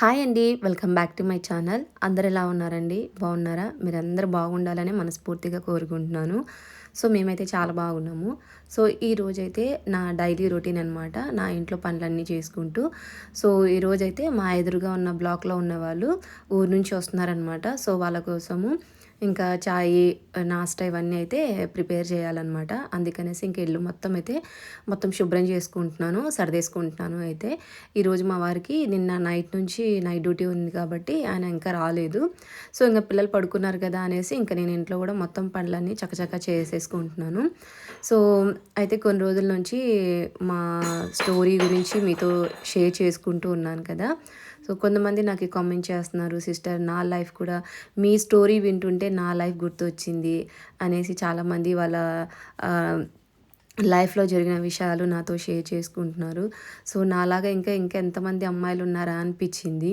Hi అండి welcome back to my channel. అందరు ఎలా ఉన్నారండి? బాగున్నారా? మీరు అందరు బాగుండాలని మనస్ఫూర్తిగా కోరుకుంటున్నాను. సో మేమైతే చాలా బాగున్నాము. సో ఈ రోజైతే నా డైలీ రొటీన్ అనమాట నా ఇంట్లో పనులన్నీ చేసుకుంటూ. సో ఈ రోజైతే మా ఎదురుగా ఉన్న బ్లాక్లో ఉన్న వాళ్ళు ఊరు నుంచి వస్తున్నారనమాట సో వాళ్ళ కోసము ఇంకా చాయ్ నాస్టా ఇవన్నీ అయితే ప్రిపేర్ చేయాలన్నమాట. అందుకనేసి ఇంక ఇల్లు మొత్తం అయితే మొత్తం శుభ్రం చేసుకుంటున్నాను సర్దేసుకుంటున్నాను అయితే. ఈరోజు మా వారికి నిన్న నైట్ నుంచి నైట్ డ్యూటీ ఉంది కాబట్టి ఆయన ఇంకా రాలేదు. సో ఇంకా పిల్లలు పడుకున్నారు కదా అనేసి ఇంకా నేను ఇంట్లో కూడా మొత్తం పనులన్నీ చకచకా చేసేసుకుంటున్నాను. సో అయితే కొన్ని రోజుల నుంచి మా స్టోరీ గురించి మీతో షేర్ చేసుకుంటూ ఉన్నాను కదా. సో కొంతమంది నాకు కామెంట్ చేస్తున్నారు సిస్టర్ నా లైఫ్ కూడా మీ స్టోరీ వింటుంటే నా లైఫ్ గుర్తొచ్చింది అనేసి చాలామంది వాళ్ళ లైఫ్లో జరిగిన విషయాలు నాతో షేర్ చేసుకుంటున్నారు. సో నాలాగా ఇంకా ఇంకా ఎంతమంది అమ్మాయిలు ఉన్నారా అనిపించింది.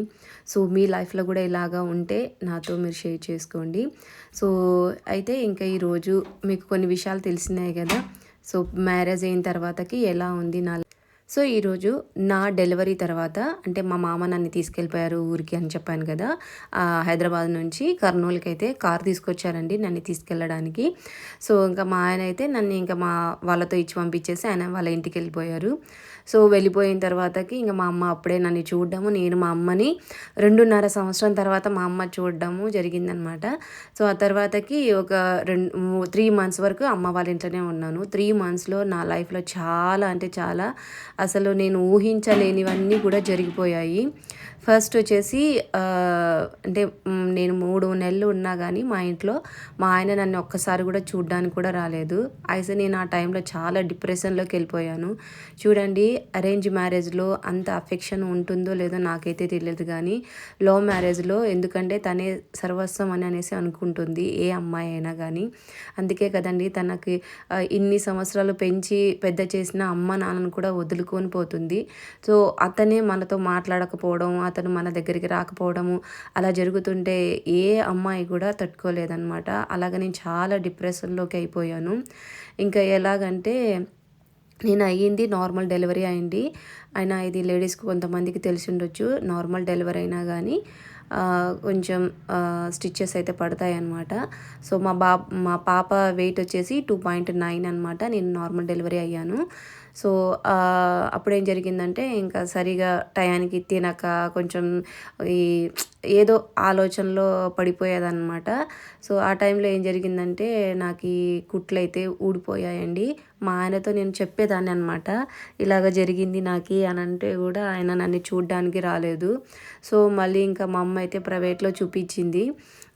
సో మీ లైఫ్లో కూడా ఇలాగా ఉంటే నాతో మీరు షేర్ చేసుకోండి. సో అయితే ఇంకా ఈరోజు మీకు కొన్ని విషయాలు తెలిసినాయి కదా. సో మ్యారేజ్ అయిన తర్వాతకి ఎలా ఉంది నా సో ఈరోజు నా డెలివరీ తర్వాత అంటే మా మామ నన్ను తీసుకెళ్ళిపోయారు ఊరికి అని చెప్పాను కదా హైదరాబాద్ నుంచి కర్నూలుకి అయితే కార్ తీసుకొచ్చారండి నన్ను తీసుకెళ్ళడానికి. సో ఇంకా మా ఆయన అయితే నన్ను ఇంకా మా వాళ్ళతో ఇచ్చి పంపించేసి ఆయన వాళ్ళ ఇంటికి వెళ్ళిపోయారు. సో వెళ్ళిపోయిన తర్వాతకి ఇంకా మా అమ్మ అప్పుడే నన్ను చూడడము నేను మా అమ్మని రెండున్నర సంవత్సరం తర్వాత మా అమ్మ చూడడము జరిగిందనమాట. సో ఆ తర్వాతకి ఒక రెండు త్రీ మంత్స్ వరకు అమ్మ వాళ్ళ ఇంట్లోనే ఉన్నాను. త్రీ మంత్స్లో నా లైఫ్లో చాలా అంటే చాలా అసలు నేను ఊహించలేనివన్నీ కూడా జరిగిపోయాయి. ఫస్ట్ వచ్చేసి అంటే నేను మూడు నెలలు ఉన్నా కానీ మా ఇంట్లో మా ఆయన నన్ను ఒక్కసారి కూడా చూడ్డానికి కూడా రాలేదు. అయితే నేను ఆ టైంలో చాలా డిప్రెషన్లోకి వెళ్ళిపోయాను. చూడండి అరేంజ్ మ్యారేజ్లో అంత అఫెక్షన్ ఉంటుందో లేదో నాకైతే తెలియదు కానీ లవ్ మ్యారేజ్లో ఎందుకంటే తనే సర్వస్వం అని అనేసి అనుకుంటుంది ఏ అమ్మాయి అయినా కానీ అందుకే కదండి తనకి ఇన్ని సంవత్సరాలు పెంచి పెద్ద చేసిన అమ్మ నాన్నను కూడా వదులు వదులుకొని పోతుంది సో అతనే మనతో మాట్లాడకపోవడం అతను మన దగ్గరికి రాకపోవడము అలా జరుగుతుంటే ఏ అమ్మాయి కూడా తట్టుకోలేదన్నమాట. అలాగ నేను చాలా డిప్రెషన్లోకి అయిపోయాను. ఇంకా ఎలాగంటే నేను అయ్యింది నార్మల్ డెలివరీ అయింది. అయినా ఇది లేడీస్కి కొంతమందికి తెలిసి ఉండొచ్చు. నార్మల్ డెలివరీ అయినా కానీ కొంచెం స్టిచ్చెస్ అయితే పడతాయి అన్నమాట సో మా బా మా పాప వెయిట్ వచ్చేసి టూ పాయింట్ నైన్ అనమాట నేను నార్మల్ డెలివరీ అయ్యాను. సో అప్పుడేం జరిగిందంటే ఇంకా సరిగా టయానికి తినక కొంచెం ఈ ఏదో ఆలోచనలో పడిపోయేదన్నమాట. సో ఆ టైంలో ఏం జరిగిందంటే నాకు ఈ కుట్లు అయితే ఊడిపోయాయండి. మా ఆయనతో నేను చెప్పేదాన్ని అనమాట ఇలాగ జరిగింది నాకు అని అంటే కూడా ఆయన నన్ను చూడ్డానికి రాలేదు. సో మళ్ళీ ఇంకా మా అమ్మ అయితే ప్రైవేట్లో చూపించింది.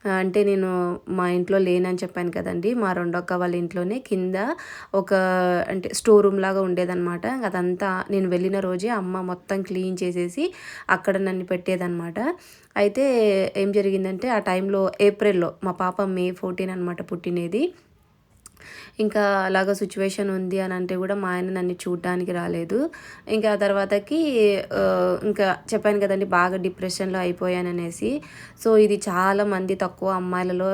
అంటే నేను మా ఇంట్లో లేనని చెప్పాను కదండి. మా రెండొక్క వాళ్ళ ఇంట్లోనే కింద ఒక అంటే స్టోర్ రూమ్ లాగా ఉండేదన్నమాట. అదంతా నేను వెళ్ళిన రోజే అమ్మ మొత్తం క్లీన్ చేసేసి అక్కడ నన్ను పెట్టేదన్నమాట. అయితే ఏం జరిగిందంటే ఆ టైంలో ఏప్రిల్లో మా పాప మే ఫోర్టీన్ అనమాట పుట్టినది. ఇంకా అలాగ సిచ్యువేషన్ ఉంది అని అంటే కూడా మా ఆయన నన్ను చూడడానికి రాలేదు. ఇంకా ఆ తర్వాతకి ఇంకా చెప్పాను కదండి బాగా డిప్రెషన్లో అయిపోయాననేసి. సో ఇది చాలా మంది తక్కువ అమ్మాయిలలో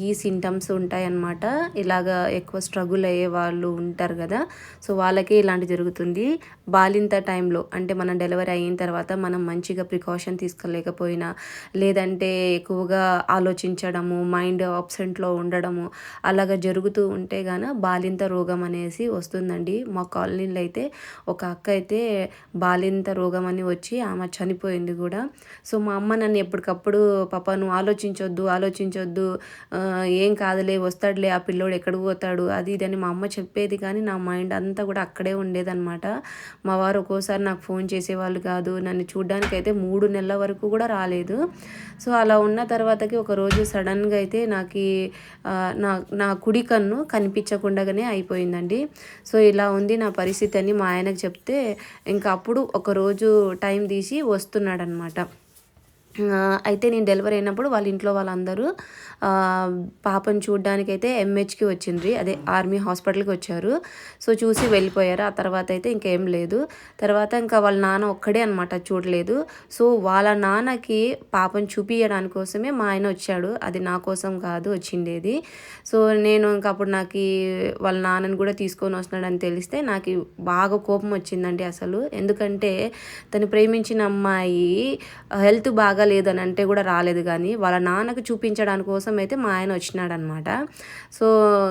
ఈ సింటమ్స్ ఉంటాయన్నమాట. ఇలాగ ఎక్కువ స్ట్రగుల్ అయ్యే వాళ్ళు ఉంటారు కదా. సో వాళ్ళకి ఇలాంటి జరుగుతుంది. బాలింత టైంలో అంటే మనం డెలివరీ అయిన తర్వాత మనం మంచిగా ప్రికాషన్ తీసుకోలేకపోయినా లేదంటే ఎక్కువగా ఆలోచించడము మైండ్ ఆబ్సెంట్లో ఉండడము అలాగ జరుగుతూ ఉంటే గాన బాలింత రోగం అనేసి వస్తుందండి. మా కాలనీలో అయితే ఒక అక్క అయితే బాలింత రోగం అని వచ్చి ఆమె చనిపోయింది కూడా సో మా అమ్మ నన్ను ఎప్పటికప్పుడు పాప నువ్వు ఆలోచించొద్దు ఆలోచించొద్దు. ఏం కాదులే వస్తాడులే ఆ పిల్లోడు ఎక్కడికి పోతాడు? అది ఇది అని మా అమ్మ చెప్పేది కానీ నా మైండ్ అంతా కూడా అక్కడే ఉండేదన్నమాట. మా వారు ఒక్కోసారి నాకు ఫోన్ చేసేవాళ్ళు కాదు. నన్ను చూడ్డానికి అయితే మూడు నెలల వరకు కూడా రాలేదు. సో అలా ఉన్న తర్వాతకి ఒకరోజు సడన్గా అయితే నాకు నా నా కుడి కన్ను కనిపించకుండానే అయిపోయిందండి. సో ఇలా ఉంది నా పరిస్థితి అని మా ఆయనకు చెప్తే ఇంకా అప్పుడు ఒకరోజు టైం తీసి వస్తున్నాడనమాట. అయితే నేను డెలివరీ అయినప్పుడు వాళ్ళ ఇంట్లో వాళ్ళందరూ పాపను చూడడానికి అయితే ఎంహెచ్కి వచ్చిండ్రి అదే ఆర్మీ హాస్పిటల్కి వచ్చారు. సో చూసి వెళ్ళిపోయారు. ఆ తర్వాత అయితే ఇంకేం లేదు. తర్వాత ఇంకా వాళ్ళ నాన్న ఒక్కడే అనమాట చూడలేదు. సో వాళ్ళ నాన్నకి పాపను చూపించడానికి కోసమే మా ఆయన వచ్చాడు. అది నా కోసం కాదు వచ్చిండేది. సో నేను ఇంకా అప్పుడు నాకు వాళ్ళ నాన్నని కూడా తీసుకొని వస్తున్నాడని తెలిస్తే నాకు బాగా కోపం వచ్చిందండి అసలు. ఎందుకంటే తను ప్రేమించిన అమ్మాయి హెల్త్ బాగా లేదని అంటే కూడా రాలేదు కానీ వాళ్ళ నాన్నకు చూపించడానికి కోసం అయితే మా ఆయన వచ్చినాడనమాట. సో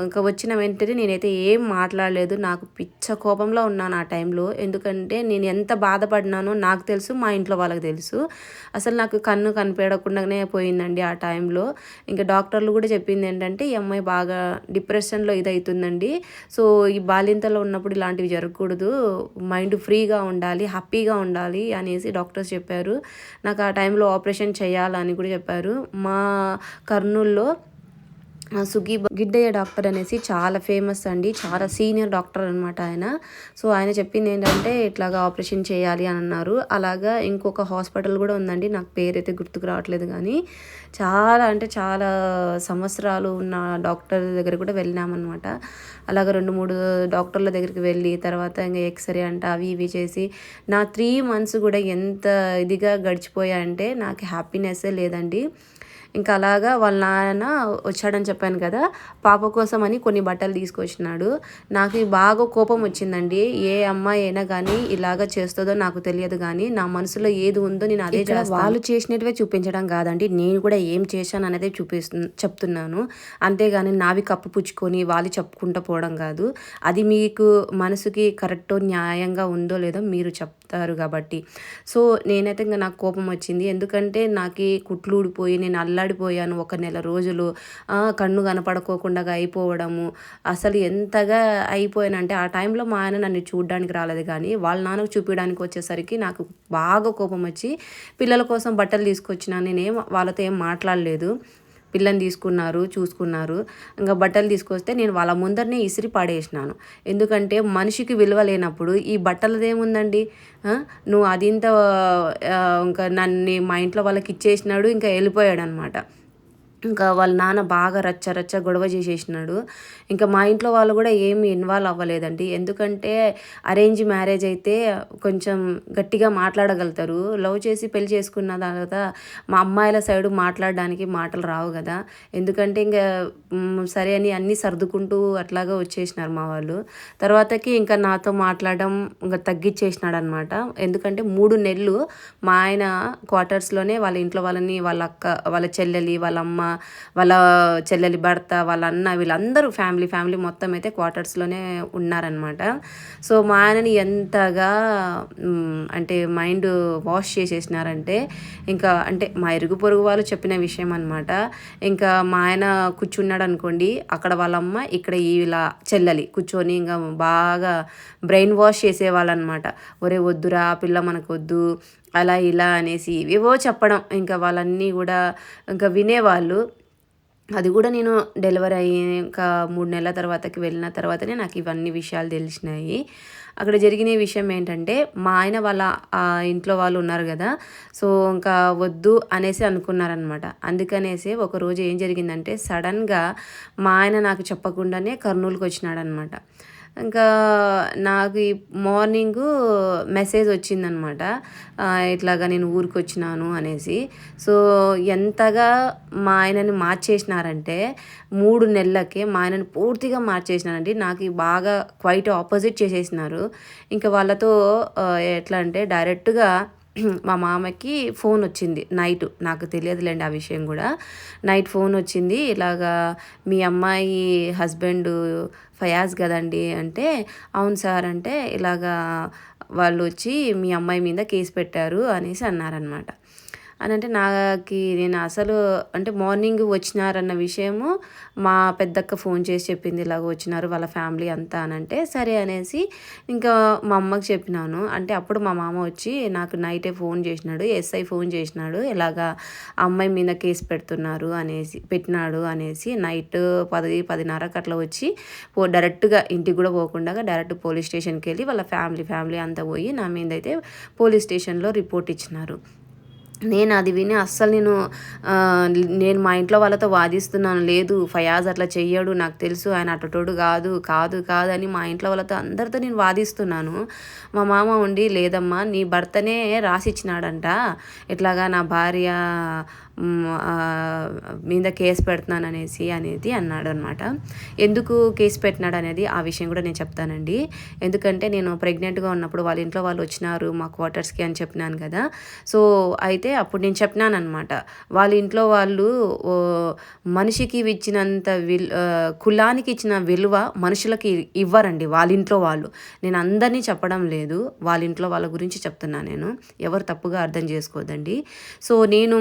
ఇంకా వచ్చిన వెంటనే నేనైతే ఏం మాట్లాడలేదు. నాకు పిచ్చ కోపంలో ఉన్నాను ఆ టైంలో. ఎందుకంటే నేను ఎంత బాధపడినానో నాకు తెలుసు మా ఇంట్లో వాళ్ళకి తెలుసు. అసలు నాకు కన్ను కనిపెడకుండానే పోయిందండి ఆ టైంలో. ఇంకా డాక్టర్లు కూడా చెప్పింది ఏంటంటే ఈ అమ్మాయి బాగా డిప్రెషన్లో ఇదవుతుందండి సో ఈ బాలింతలో ఉన్నప్పుడు ఇలాంటివి జరగకూడదు. మైండ్ ఫ్రీగా ఉండాలి హ్యాపీగా ఉండాలి అనేసి డాక్టర్స్ చెప్పారు. నాకు ఆ టైంలో ఆపరేషన్ చేయాలని కూడా చెప్పారు. మా కర్నూల్లో సుగి గిడ్డయ్య డాక్టర్ అనేసి చాలా ఫేమస్ అండి. చాలా సీనియర్ డాక్టర్ అనమాట ఆయన. సో ఆయన చెప్పింది ఏంటంటే ఇట్లాగా ఆపరేషన్ చేయాలి అని అన్నారు. అలాగా ఇంకొక హాస్పిటల్ కూడా ఉందండి. నాకు పేరైతే గుర్తుకు రావట్లేదు కానీ చాలా అంటే చాలా సంవత్సరాలు ఉన్న డాక్టర్ దగ్గర కూడా వెళ్ళినామన్నమాట. అలాగ రెండు మూడు డాక్టర్ల దగ్గరికి వెళ్ళి తర్వాత ఇంకా ఎక్స్రే అంట అవి ఇవి చేసి నా త్రీ మంత్స్ కూడా ఎంత ఇదిగా గడిచిపోయాయంటే నాకు హ్యాపీనెస్సే లేదండి. ఇంకా అలాగా వాళ్ళ నాన్న వచ్చాడని చెప్పాను కదా పాప కోసం అని కొన్ని బట్టలు తీసుకొచ్చినాడు. నాకు బాగా కోపం వచ్చిందండి. ఏ అమ్మాయి అయినా కానీ ఇలాగ చేస్తుందో నాకు తెలియదు కానీ నా మనసులో ఏది ఉందో నేను అదే వాళ్ళు చేసినట్టువే చూపించడం కాదండి. నేను కూడా ఏం చేశాను అనేది చూపిస్తు చెప్తున్నాను. అంతేగాని నావి కప్పుపుచ్చుకొని వాళ్ళు చెప్పుకుంటూ పోవడం కాదు. అది మీకు మనసుకి కరెక్టో న్యాయంగా ఉందో లేదో మీరు చెప్తారు కాబట్టి. సో నేనైతే ఇంకా నాకు కోపం వచ్చింది. ఎందుకంటే నాకు కుట్లు ఊడిపోయి నేను అల్లాడిపోయాను ఒక నెల రోజులు. కన్ను కనపడుకోకుండా అయిపోవడము. అసలు ఎంతగా అయిపోయానంటే ఆ టైంలో మా ఆయన నన్ను చూడడానికి రాలేదు కానీ వాళ్ళ నాన్నకు చూపించడానికి వచ్చేసరికి నాకు బాగా కోపం వచ్చి పిల్లల కోసం బట్టలు తీసుకొచ్చిన నేనేం వాళ్ళతో ఏం మాట్లాడలేదు. పిల్లని తీసుకున్నారు చూసుకున్నారు. ఇంకా బట్టలు తీసుకొస్తే నేను వాళ్ళ ముందరనే ఇసిరి పడేసినాను. ఎందుకంటే మనిషికి విలువ లేనప్పుడు ఈ బట్టలదేముందండి? ఏముందండి నువ్వు అది ఇంత ఇంకా నన్ను మా ఇంట్లో వాళ్ళకి ఇచ్చేసినాడు ఇంకా వెళ్ళిపోయాడు అనమాట ఇంకా వాళ్ళ నాన్న బాగా రచ్చ రచ్చ గొడవ చేసేసినాడు. ఇంకా మా ఇంట్లో వాళ్ళు కూడా ఏమి ఇన్వాల్వ్ అవ్వలేదండి. ఎందుకంటే అరేంజ్ మ్యారేజ్ అయితే కొంచెం గట్టిగా మాట్లాడగలుగుతారు. లవ్ చేసి పెళ్ళి చేసుకున్న తర్వాత మా అమ్మాయిల సైడ్ మాట్లాడడానికి మాటలు రావు కదా. ఎందుకంటే ఇంకా సరే అని అన్నీ సర్దుకుంటూ అట్లాగా వచ్చేసినారు మా వాళ్ళు. తర్వాతకి ఇంకా నాతో మాట్లాడడం ఇంకా తగ్గించేసినాడు అనమాట ఎందుకంటే మూడు నెలలు మా ఆయన క్వార్టర్స్లోనే వాళ్ళ ఇంట్లో వాళ్ళని వాళ్ళ అక్క వాళ్ళ చెల్లెలి వాళ్ళ అమ్మ వాళ్ళ చెల్లెలి భర్త వాళ్ళ అన్న వీళ్ళందరూ ఫ్యామిలీ ఫ్యామిలీ మొత్తం అయితే క్వార్టర్స్లోనే ఉన్నారనమాట సో మా ఆయనని ఎంతగా అంటే మైండ్ వాష్ చేసేసినారంటే ఇంకా అంటే మా ఇరుగు పొరుగు వాళ్ళు చెప్పిన విషయం అనమాట ఇంకా మా ఆయన కూర్చున్నాడు అనుకోండి అక్కడ వాళ్ళమ్మ ఇక్కడ ఇలా చెల్లెలి కూర్చొని ఇంకా బాగా బ్రెయిన్ వాష్ చేసేవాళ్ళు అనమాట ఒరే వద్దురా పిల్ల మనకు వద్దు అలా ఇలా అనేసి ఏవో చెప్పడం. ఇంకా వాళ్ళన్నీ కూడా ఇంకా వినేవాళ్ళు. అది కూడా నేను డెలివరీ అయ్యి ఇంకా మూడు నెలల తర్వాతకి వెళ్ళిన తర్వాతనే నాకు ఇవన్నీ విషయాలు తెలిసినాయి. అక్కడ జరిగిన విషయం ఏంటంటే మా ఆయన వాళ్ళ ఇంట్లో వాళ్ళు ఉన్నారు కదా సో ఇంకా వద్దు అనేసి అనుకున్నారనమాట అందుకనేసి ఒకరోజు ఏం జరిగిందంటే సడన్గా మా ఆయన నాకు చెప్పకుండానే కర్నూలుకి వచ్చినాడనమాట ఇంకా నాకు ఈ మార్నింగ్ మెసేజ్ వచ్చిందనమాట. ఇట్లాగా నేను ఊరికి వచ్చినాను అనేసి. సో ఎంతగా మా ఆయనని మార్చేసినారంటే మూడు నెలలకే మా ఆయనని పూర్తిగా మార్చేసినారండి. నాకు బాగా క్వైట్ ఆపోజిట్ చేసేసినారు. ఇంకా వాళ్ళతో ఎట్లా అంటే డైరెక్ట్గా మా మామకి ఫోన్ వచ్చింది. నైట్. నాకు తెలియదులేండి ఆ విషయం కూడా. నైట్ ఫోన్ వచ్చింది. ఇలాగా మీ అమ్మాయి హస్బెండ్ ఫయాజ్ కదండి అంటే అవును సార్ అంటే ఇలాగా వాళ్ళు వచ్చి మీ అమ్మాయి మీద కేసు పెట్టారు అనేసి అన్నారనమాట అని అంటే నాకు నేను అసలు అంటే మార్నింగ్ వచ్చినారన్న విషయము మా పెద్దక్క ఫోన్ చేసి చెప్పింది ఇలాగ వచ్చినారు వాళ్ళ ఫ్యామిలీ అంతా అని అంటే సరే అనేసి ఇంకా మా అమ్మకి చెప్పినాను. అంటే అప్పుడు మా మామ వచ్చి నాకు నైటే ఫోన్ చేసినాడు ఎస్ఐ ఫోన్ చేసినాడు ఇలాగా అమ్మాయి మీద కేసు పెడుతున్నారు అనేసి పెట్టినాడు అనేసి నైట్ పది పదిన్నరకు అట్లా వచ్చి పో డైరెక్ట్గా ఇంటికి కూడా పోకుండా డైరెక్ట్ పోలీస్ స్టేషన్కి వెళ్ళి వాళ్ళ ఫ్యామిలీ ఫ్యామిలీ అంతా పోయి నా మీద అయితే పోలీస్ స్టేషన్లో రిపోర్ట్ ఇచ్చినారు. నేను అది విని అస్సలు నేను నేను మా ఇంట్లో వాళ్ళతో వాదిస్తున్నాను. లేదు ఫయాజ్ అట్లా చెయ్యడు నాకు తెలుసు ఆయన అటుటోడు కాదు కాదు కాదు అని మా ఇంట్లో వాళ్ళతో అందరితో నేను వాదిస్తున్నాను. మా మామ ఉండి లేదమ్మా నీ భర్తనే రాసిచ్చినాడంట. ఇట్లాగా నా భార్య మీద కేసు పెడుతున్నాను అనేసి అనేది అన్నాడు అనమాట ఎందుకు కేసు పెట్టినాడు అనేది ఆ విషయం కూడా నేను చెప్తానండి. ఎందుకంటే నేను ప్రెగ్నెంట్గా ఉన్నప్పుడు వాళ్ళ ఇంట్లో వాళ్ళు వచ్చినారు మా క్వార్టర్స్కి అని చెప్పినాను కదా. సో అయితే అప్పుడు నేను చెప్పినాను అనమాట వాళ్ళ ఇంట్లో వాళ్ళు మనిషికి ఇచ్చినంత విల్ కులానికి ఇచ్చిన విలువ మనుషులకి ఇవ్వరండి వాళ్ళ ఇంట్లో వాళ్ళు. నేను అందరినీ చెప్పడం లేదు. వాళ్ళ ఇంట్లో వాళ్ళ గురించి చెప్తున్నా నేను. ఎవరు తప్పుగా అర్థం చేసుకోదండి సో నేను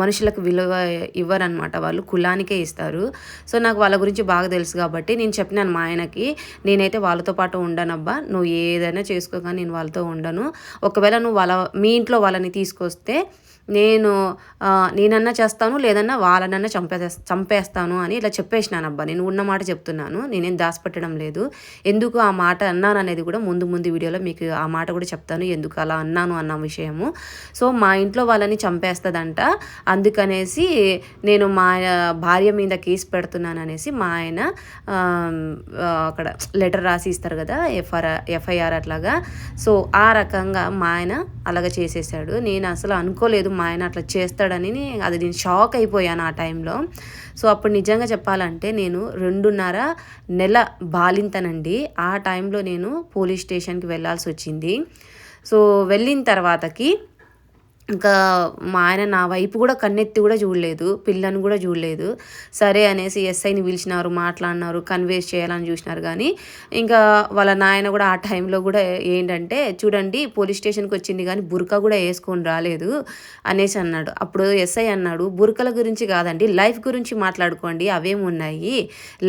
మనుషులకు విలువ ఇవ్వరనమాట వాళ్ళు కులానికే ఇస్తారు. సో నాకు వాళ్ళ గురించి బాగా తెలుసు కాబట్టి నేను చెప్పినాను మా ఆయనకి నేనైతే వాళ్ళతో పాటు ఉండనబ్బా నువ్వు ఏదైనా చేసుకోగా నేను వాళ్ళతో ఉండను. ఒకవేళ నువ్వు వాళ్ళ మీ ఇంట్లో వాళ్ళని తీసుకొస్తే నేను నేనన్నా చేస్తాను లేదన్నా వాళ్ళనన్నా చంపేస్తా చంపేస్తాను అని ఇలా చెప్పేసినాను అబ్బా నేను ఉన్న మాట చెప్తున్నాను నేనేం దాచిపెట్టడం లేదు. ఎందుకు ఆ మాట అన్నాను అనేది కూడా ముందు ముందు వీడియోలో మీకు ఆ మాట కూడా చెప్తాను ఎందుకు అలా అన్నాను అన్న విషయము. సో మా ఇంట్లో వాళ్ళని చంపేస్తుందంట. అందుకనేసి నేను మా భార్య మీద కేసు పెడుతున్నాను అనేసి మా ఆయన అక్కడ లెటర్ రాసి ఇస్తారు కదా ఎఫ్ఆర్ ఎఫ్ఐఆర్ అట్లాగా. సో ఆ రకంగా మా ఆయన అలాగ చేసేసాడు. నేను అసలు అనుకోలేదు మా ఆయన అట్లా చేస్తాడని అది నేను షాక్ అయిపోయాను ఆ టైంలో. సో అప్పుడు నిజంగా చెప్పాలంటే నేను రెండున్నర నెల బాలింతనండి. ఆ టైంలో నేను పోలీస్ స్టేషన్కి వెళ్ళాల్సి వచ్చింది. సో వెళ్ళిన తర్వాతకి ఇంకా మా ఆయన నా వైపు కూడా కన్నెత్తి కూడా చూడలేదు పిల్లని కూడా చూడలేదు. సరే అనేసి ఎస్ఐని పిలిచినారు మాట్లాడినారు కన్వేస్ చేయాలని చూసినారు కానీ ఇంకా వాళ్ళ నాయన కూడా ఆ టైంలో కూడా ఏంటంటే చూడండి పోలీస్ స్టేషన్కి వచ్చింది కానీ బురక కూడా వేసుకొని రాలేదు అనేసి అన్నాడు. అప్పుడు ఎస్ఐ అన్నాడు బురకల గురించి కాదండి లైఫ్ గురించి మాట్లాడుకోండి అవేమి ఉన్నాయి?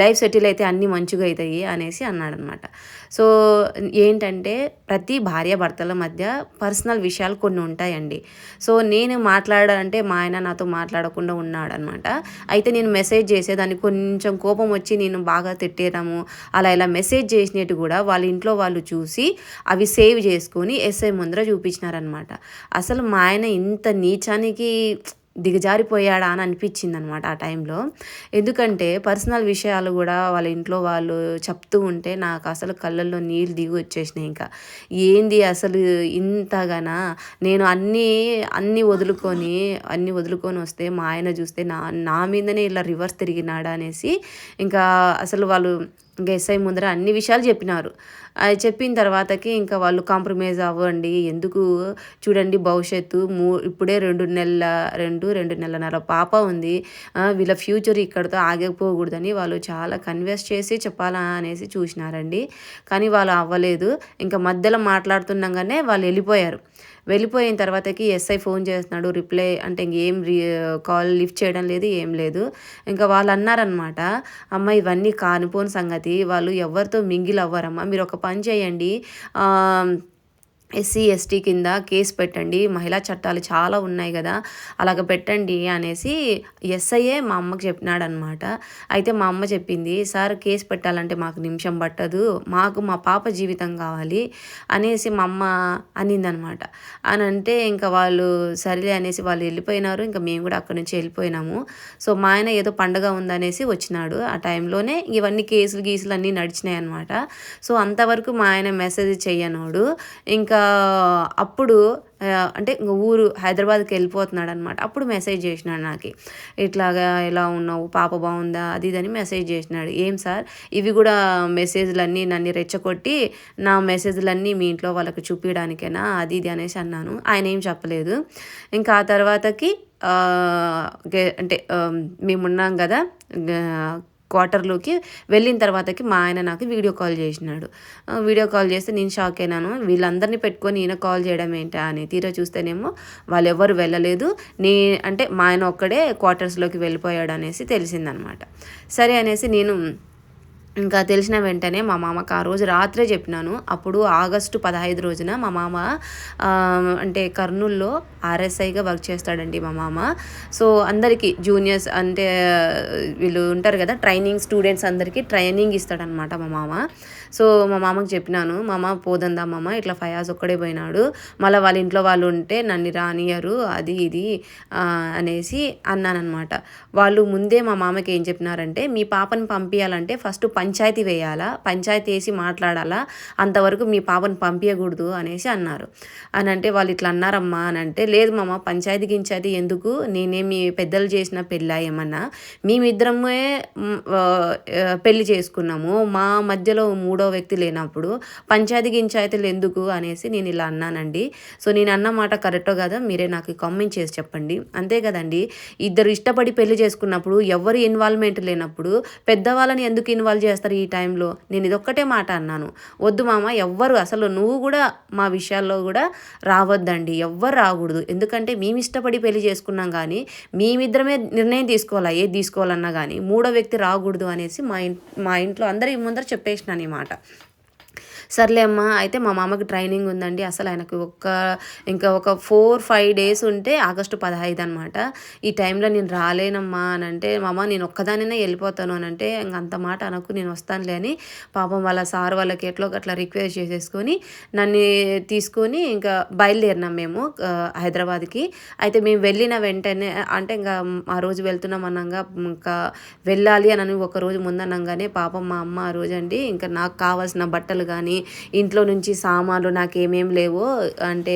లైఫ్ సెటిల్ అయితే అన్నీ మంచిగా అవుతాయి అనేసి అన్నాడనమాట. సో ఏంటంటే ప్రతి భార్య భర్తల మధ్య పర్సనల్ విషయాలు కొన్ని ఉంటాయండి. సో నేను మాట్లాడాలంటే మా ఆయన నాతో మాట్లాడకుండా ఉన్నాడనమాట. అయితే నేను మెసేజ్ చేసేదాన్ని కొంచెం కోపం వచ్చి నేను బాగా తిట్టేదాము అలా ఇలా మెసేజ్ చేసినట్టు కూడా వాళ్ళ ఇంట్లో వాళ్ళు చూసి అవి సేవ్ చేసుకొని ఎస్ఐ ముందర చూపించినారనమాట. అసలు మా ఆయన ఇంత నీచానికి దిగజారిపోయాడా అని అనిపించింది అనమాట ఆ టైంలో. ఎందుకంటే పర్సనల్ విషయాలు కూడా వాళ్ళ ఇంట్లో వాళ్ళు చెప్తూ ఉంటే నాకు అసలు కళ్ళల్లో నీళ్ళు దిగి వచ్చేసినాయి ఇంకా. ఏంది అసలు ఇంతగానా? నేను అన్నీ అన్నీ వదులుకొని అన్నీ వదులుకొని వస్తే మా ఆయన చూస్తే నా నా మీదనే ఇలా రివర్స్ తిరిగినాడా అనేసి ఇంకా అసలు వాళ్ళు ఇంకా ఎస్ఐ ముందర అన్ని విషయాలు చెప్పినారు. అది చెప్పిన తర్వాతకి ఇంకా వాళ్ళు కాంప్రమైజ్ అవ్వండి. ఎందుకు? చూడండి భవిష్యత్తు మూ ఇప్పుడే రెండు నెలల రెండు రెండు నెలన్నర పాప ఉంది. వీళ్ళ ఫ్యూచర్ ఇక్కడతో ఆగిపోకూడదని వాళ్ళు చాలా కన్వెన్స్ చేసి చెప్పాలా అనేసి చూసినారండి. కానీ వాళ్ళు అవ్వలేదు. ఇంకా మధ్యలో మాట్లాడుతుండగానే వాళ్ళు వెళ్ళిపోయారు. వెళ్ళిపోయిన తర్వాతకి ఎస్ఐ ఫోన్ చేస్తున్నాడు రిప్లై అంటే ఇంకేం కాల్ లిఫ్ట్ చేయడం లేదు ఏం లేదు. ఇంకా వాళ్ళు అన్నారనమాట అమ్మ ఇవన్నీ కానిపోని సంగతి వాళ్ళు ఎవరితో మింగిల్ అవ్వరమ్మా మీరు ఒక పని చేయండి. ఎస్సీ ఎస్టీ కింద కేసు పెట్టండి. మహిళా చట్టాలు చాలా ఉన్నాయి కదా. అలాగ పెట్టండి అనేసి ఎస్ఐఏ మా అమ్మకి చెప్పినాడు అనమాట అయితే మా అమ్మ చెప్పింది సార్ కేసు పెట్టాలంటే మాకు నిమిషం పట్టదు. మాకు మా పాప జీవితం కావాలి అనేసి మా అమ్మ అనిందనమాట అని అంటే ఇంకా వాళ్ళు సరేలే అనేసి వాళ్ళు వెళ్ళిపోయినారు. ఇంకా మేము కూడా అక్కడి నుంచి వెళ్ళిపోయినాము. సో మా ఆయన ఏదో పండగ ఉందనేసి వచ్చినాడు. ఆ టైంలోనే ఇవన్నీ కేసులు గీసులు అన్నీ నడిచినాయి అనమాట సో అంతవరకు మా ఆయన మెసేజ్ చేయనోడు. ఇంకా అప్పుడు అంటే ఊరు హైదరాబాద్కి వెళ్ళిపోతున్నాడు అనమాట అప్పుడు మెసేజ్ చేసినాడు నాకు. ఇట్లాగా ఎలా ఉన్నావు? పాప బాగుందా? అది ఇదని మెసేజ్ చేసినాడు. ఏం సార్? ఇవి కూడా మెసేజ్లన్నీ నన్ను రెచ్చగొట్టి నా మెసేజ్లన్నీ మీ ఇంట్లో వాళ్ళకి చూపించడానికేనా అది ఇది అనేసి అన్నాను. ఆయన ఏం చెప్పలేదు. ఇంకా ఆ తర్వాతకి అంటే మేమున్నాం కదా క్వార్టర్లోకి వెళ్ళిన తర్వాతకి మా ఆయన నాకు వీడియో కాల్ చేసినాడు. వీడియో కాల్ చేస్తే నేను షాక్ అయినాను. వీళ్ళందరినీ పెట్టుకొని ఈయన కాల్ చేయడం ఏంటా అని తీరా చూస్తేనేమో వాళ్ళు ఎవరు వెళ్ళలేదు. నీ అంటే మా ఆయన ఒక్కడే క్వార్టర్స్లోకి వెళ్ళిపోయాడు అనేసి తెలిసిందనమాట. సరే అనేసి నేను ఇంకా తెలిసిన వెంటనే మా మామకు ఆ రోజు రాత్రే చెప్పినాను. అప్పుడు ఆగస్టు పదహైదు రోజున మా మామ అంటే కర్నూల్లో ఆర్ఎస్ఐగా వర్క్ చేస్తాడండి మా మామ. సో అందరికీ జూనియర్స్ అంటే వీళ్ళు ఉంటారు కదా ట్రైనింగ్ స్టూడెంట్స్ అందరికీ ట్రైనింగ్ ఇస్తాడనమాట మా మామ. సో మా మామకు చెప్పినాను మామ పోదందా మామ ఇట్లా ఫయాజ్ ఒక్కడే పోయినాడు. మళ్ళీ వాళ్ళ ఇంట్లో వాళ్ళు ఉంటే నన్ను రానియరు అది ఇది అనేసి అన్నానమాట వాళ్ళు ముందే మా మామకి ఏం చెప్పినారంటే మీ పాపని పంపించాలంటే ఫస్ట్ పంచాయతీ వేయాలా? పంచాయతీ వేసి మాట్లాడాలా? అంతవరకు మీ పాపను పంపించకూడదు అనేసి అన్నారు. అని అంటే వాళ్ళు ఇట్లా అన్నారమ్మా అని అంటే లేదు మామ పంచాయతీ గించాయతీ ఎందుకు? నేనేమి పెద్దలు చేసిన పెళ్ళ ఏమన్నా? మేమిద్దరమే పెళ్ళి చేసుకున్నాము. మా మధ్యలో మూడో వ్యక్తి లేనప్పుడు పంచాయతీ గించాయతీలు ఎందుకు అనేసి నేను ఇలా అన్నానండి. సో నేను అన్న మాట కరెక్టో కదా మీరే నాకు కామెంట్ చేసి చెప్పండి. అంతే కదండి. ఇద్దరు ఇష్టపడి పెళ్ళి చేసుకున్నప్పుడు ఎవరు ఇన్వాల్వ్మెంట్ లేనప్పుడు పెద్దవాళ్ళని ఎందుకు ఇన్వాల్వ్ చేస్తారు? ఈ టైంలో? నేను ఇదొక్కటే మాట అన్నాను. వద్దు మామ ఎవ్వరు అసలు నువ్వు కూడా మా విషయాల్లో కూడా రావద్దండి. ఎవ్వరు రాకూడదు. ఎందుకంటే మేము ఇష్టపడి పెళ్ళి చేసుకున్నాం కానీ మేమిద్దరమే నిర్ణయం తీసుకోవాలా? ఏది తీసుకోవాలన్నా కానీ మూడో వ్యక్తి రాకూడదు అనేసి మా ఇంట్ మా ఇంట్లో అందరి ముందర చెప్పేసినాను ఈ మాట. సర్లే అమ్మ అయితే మా మామకి ట్రైనింగ్ ఉందండి. అసలు ఆయనకు ఒక్క ఇంకా ఒక ఫోర్ ఫైవ్ డేస్ ఉంటే ఆగస్టు పదహైదు అనమాట ఈ టైంలో నేను రాలేనమ్మా అని అంటే మామ నేను ఒక్కదానినే వెళ్ళిపోతాను అని అంటే ఇంక అంత మాట అనకు నేను వస్తానులే అని పాపం వాళ్ళ సార్ వాళ్ళకి ఎట్లో అట్లా రిక్వెస్ట్ చేసేసుకొని నన్ను తీసుకొని ఇంకా బయలుదేరినాం మేము హైదరాబాద్కి. అయితే మేము వెళ్ళిన వెంటనే అంటే ఇంకా ఆ రోజు వెళ్తున్నాం అన్నాగా ఇంకా వెళ్ళాలి అని ఒక రోజు ముందనంగానే పాపం మా అమ్మ ఆ రోజు అండి ఇంకా నాకు కావాల్సిన బట్టలు కానీ ఇంట్లో నుంచి సామాన్లు నాకు ఏమేమి లేవో అంటే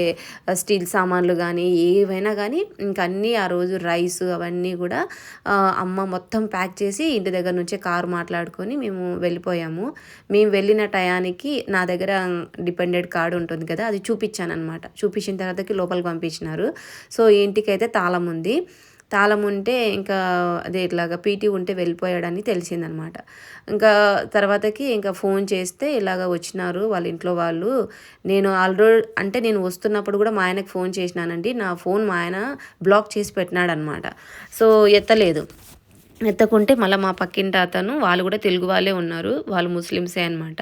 స్టీల్ సామాన్లు కానీ ఏవైనా కానీ ఇంక అన్నీ ఆ రోజు రైస్ అవన్నీ కూడా అమ్మ మొత్తం ప్యాక్ చేసి ఇంటి దగ్గర నుంచే కారు మాట్లాడుకొని మేము వెళ్ళిపోయాము. మేము వెళ్ళిన టయానికి నా దగ్గర డిపెండెడ్ కార్డు ఉంటుంది కదా అది చూపించాను అనమాట చూపించిన తర్వాతకి లోపలికి పంపించినారు. సో ఇంటికైతే తాళం ఉంది. తాళం ఉంటే ఇంకా అదే ఇట్లాగా పీటీ ఉంటే వెళ్ళిపోయాడని తెలిసిందనమాట. ఇంకా తర్వాతకి ఇంకా ఫోన్ చేస్తే ఇలాగ వచ్చినారు వాళ్ళ ఇంట్లో వాళ్ళు. నేను ఆల్రెడీ అంటే నేను వస్తున్నప్పుడు కూడా మా ఆయనకు ఫోన్ చేసినానండి. నా ఫోన్ మా ఆయన బ్లాక్ చేసి పెట్టినాడనమాట. సో ఎత్తలేదు. ఎత్తకుంటే మళ్ళీ మా పక్కింటి అతను వాళ్ళు కూడా తెలుగు వాళ్ళే ఉన్నారు వాళ్ళు ముస్లిమ్సే అనమాట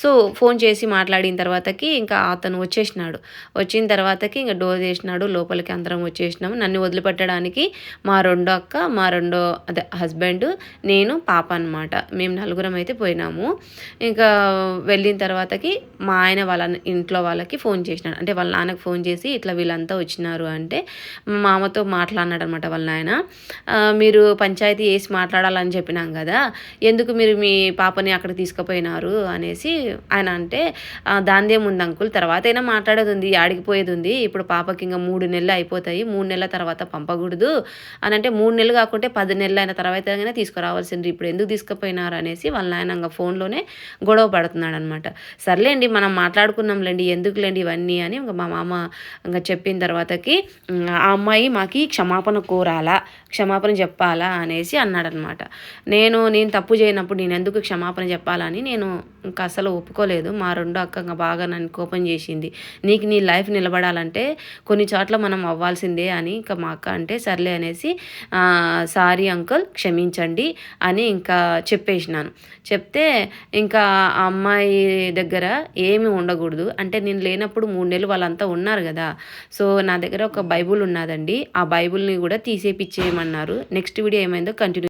సో ఫోన్ చేసి మాట్లాడిన తర్వాతకి ఇంకా అతను వచ్చేసినాడు. వచ్చిన తర్వాతకి ఇంకా డోర్ చేసినాడు లోపలికి అందరం వచ్చేసినాము. నన్ను వదిలిపెట్టడానికి మా రెండో అక్క మా రెండో అదే హస్బెండ్ నేను పాప అనమాట మేము నలుగురం అయితే పోయినాము. ఇంకా వెళ్ళిన తర్వాతకి మా ఆయన వాళ్ళ ఇంట్లో వాళ్ళకి ఫోన్ చేసినాడు. అంటే వాళ్ళ నాన్నకి ఫోన్ చేసి ఇట్లా వీళ్ళంతా వచ్చినారు అంటే మామతో మాట్లాడినాడు అనమాట వాళ్ళ నాయన. మీరు పంచాయతీ వేసి మాట్లాడాలని చెప్పినాం కదా. ఎందుకు మీరు మీ పాపని అక్కడ తీసుకుపోయినారు అనేసి ఆయన అంటే దాందేముంది అంకుల్? తర్వాత అయినా మాట్లాడేది ఉంది ఆడికిపోయేది ఉంది. ఇప్పుడు పాపకి ఇంకా మూడు నెలలు అయిపోతాయి మూడు నెలల తర్వాత పంపకూడదు. అని అంటే మూడు నెలలు కాకుంటే పది నెలలు అయిన తర్వాత అయినా తీసుకురావాల్సింది ఇప్పుడు ఎందుకు తీసుకుపోయినారు అనేసి వాళ్ళ ఆయన ఇంకా ఫోన్లోనే గొడవ పడుతున్నాడు అనమాట సర్లేండి మనం మాట్లాడుకున్నాంలేండి ఎందుకులేండి ఇవన్నీ అని ఇంకా మా మామ ఇంకా చెప్పిన తర్వాతకి ఆ అమ్మాయి మాకి క్షమాపణ కోరాలా క్షమాపణ చెప్పాలా అనేసి అన్నాడనమాట. నేను నేను తప్పు చేయనప్పుడు నేను ఎందుకు క్షమాపణ చెప్పాలని నేను ఇంకా అసలు ఒప్పుకోలేదు. మా రెండో అక్క ఇంకా బాగా నన్ను కోపం చేసింది. నీకు నీ లైఫ్ నిలబడాలంటే కొన్ని చోట్ల మనం అవ్వాల్సిందే అని ఇంకా మా అక్క అంటే సర్లే అనేసి సారీ అంకుల్ క్షమించండి అని ఇంకా చెప్పేసినాను. చెప్తే ఇంకా ఆ అమ్మాయి దగ్గర ఏమి ఉండకూడదు. అంటే నేను లేనప్పుడు మూడు నెలలు వాళ్ళంతా ఉన్నారు కదా. సో నా దగ్గర ఒక బైబుల్ ఉన్నదండి. ఆ బైబుల్ని కూడా తీసేపిచ్చేయమన్నారు. నెక్స్ట్ వీడియో ఏమైందో continue